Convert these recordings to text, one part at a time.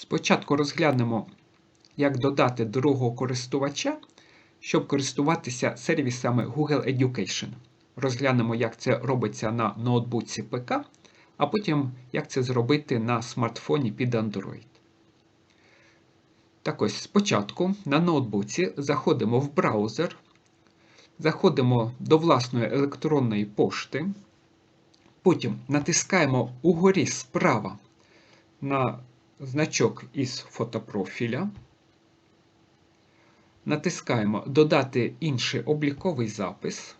Спочатку розглянемо, як додати другого користувача, щоб користуватися сервісами Google Education. Розглянемо, як це робиться на ноутбуці ПК, а потім як це зробити на смартфоні під Android. Так ось спочатку на ноутбуці заходимо в браузер, заходимо до власної електронної пошти, потім натискаємо угорі справа на значок із фотопрофіля. Натискаємо Додати інший обліковий запис.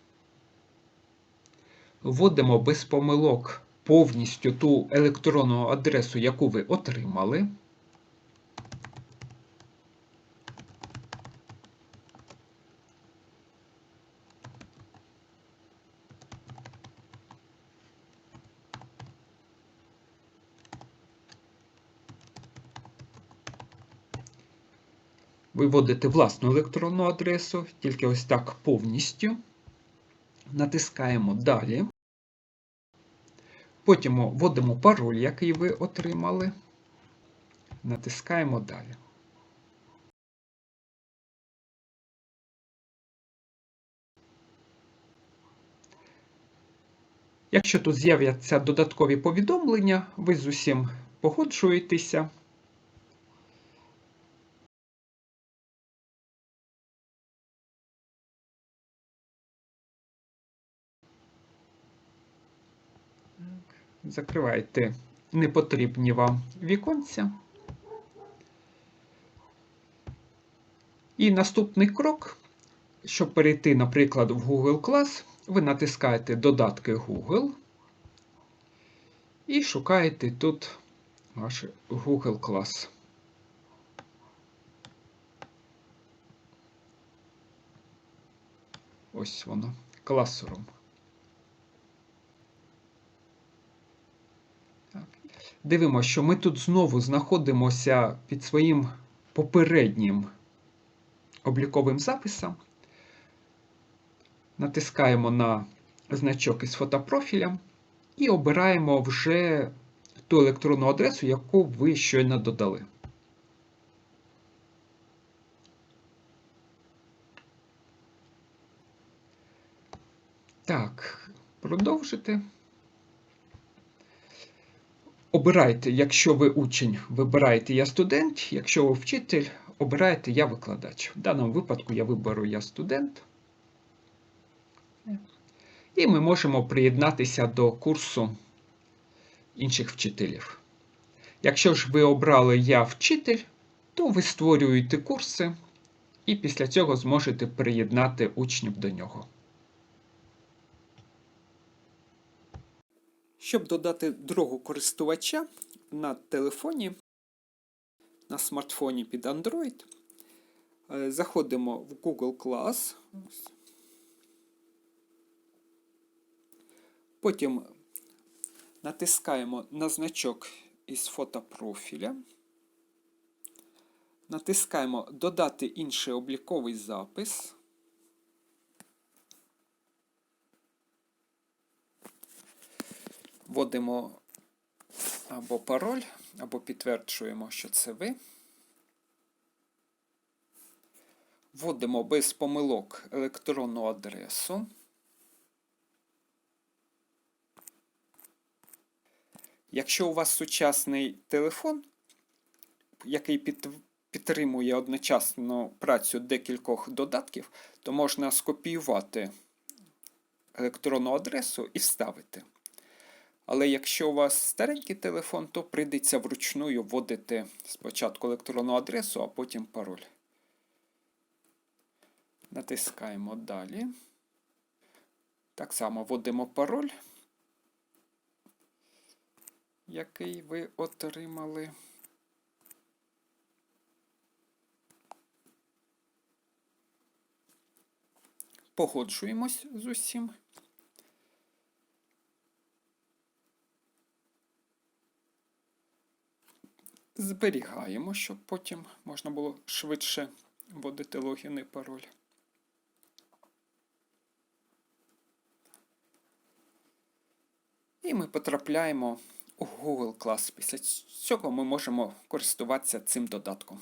Вводимо без помилок повністю ту електронну адресу, яку ви отримали. Виводите власну електронну адресу, тільки ось так повністю. Натискаємо Далі. Потім вводимо пароль, який ви отримали. Натискаємо Далі. Якщо тут з'являться додаткові повідомлення, ви з усім погоджуєтеся. Закривайте непотрібні вам віконця. І наступний крок, щоб перейти, наприклад, в Google Class, ви натискаєте додатки Google і шукаєте тут ваш Google Class. Ось воно, Classroom. Дивимося, що ми тут знову знаходимося під своїм попереднім обліковим записом. Натискаємо на значок із фотопрофілем і обираємо вже ту електронну адресу, яку ви щойно додали. Так, продовжити. Обирайте, якщо ви учень, вибираєте я студент, якщо ви вчитель, обираєте я викладач. В даному випадку я виберу я студент. І ми можемо приєднатися до курсу інших вчителів. Якщо ж ви обрали Я вчитель, то ви створюєте курси і після цього зможете приєднати учнів до нього. Щоб додати другого користувача на телефоні, на смартфоні під Android, е, заходимо в Google Class. Потім натискаємо на значок із фотопрофіля. Натискаємо Додати інший обліковий запис. Вводимо або пароль, або підтверджуємо, що це ви. Вводимо без помилок електронну адресу. Якщо у вас сучасний телефон, який під, підтримує одночасно працю декількох додатків, то можна скопіювати електронну адресу і вставити. Але якщо у вас старенький телефон, то прийдеться вручную вводити спочатку електронну адресу, а потім пароль. Натискаємо далі. Так само вводимо пароль, який ви отримали. Погоджуємось з усім. Зберігаємо, щоб потім можна було швидше вводити логін і пароль. І ми потрапляємо у Google Class. Після цього ми можемо користуватися цим додатком.